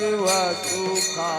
सर्व सुखाचा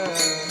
Yeah.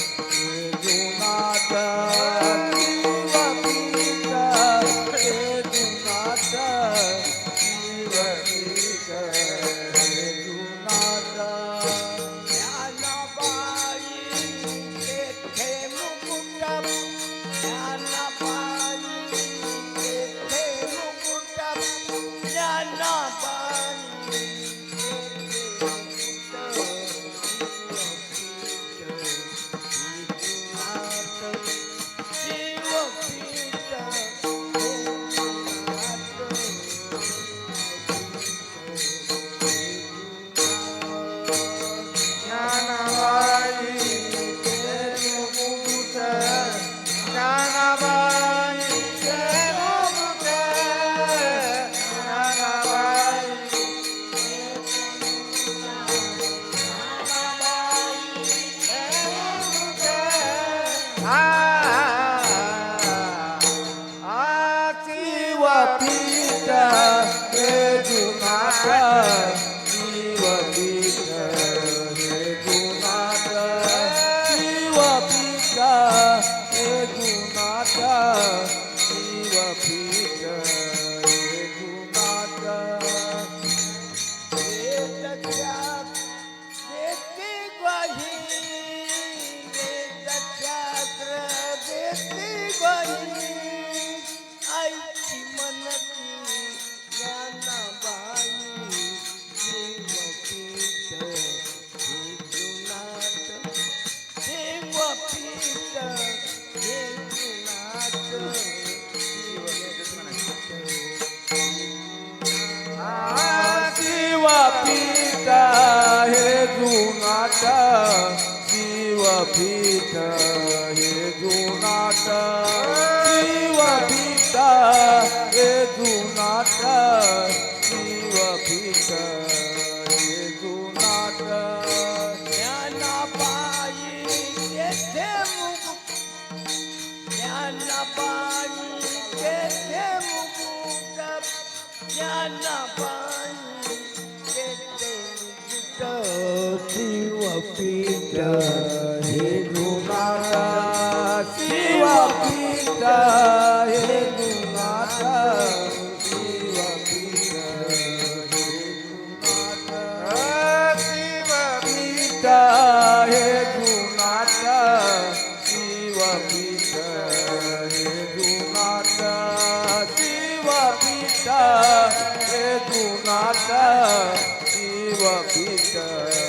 पीठ हे जुनाट शिवपीठ हे जुनाट. शिवपीठ हे जुनाट हे जुनाट. ज्ञाना पायी येथे मुकुट ज्ञाना पायी येथे मुकुट. ज्ञाना पायी Pita, He Gumata, Shiva Pita, He Gumata. Shiva Pita, Shiva Pita.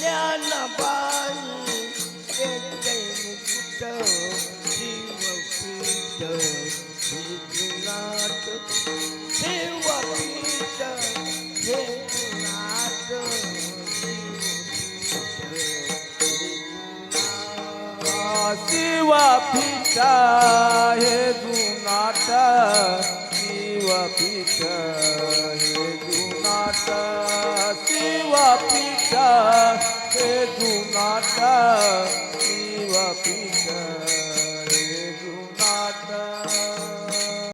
Dnyanabai तेथे मुकुट शिवपीठ विजुनाथ शिवपीठ हे जुनाथ शिव हे जुनाट शिव पीठ हे जुनाट शिव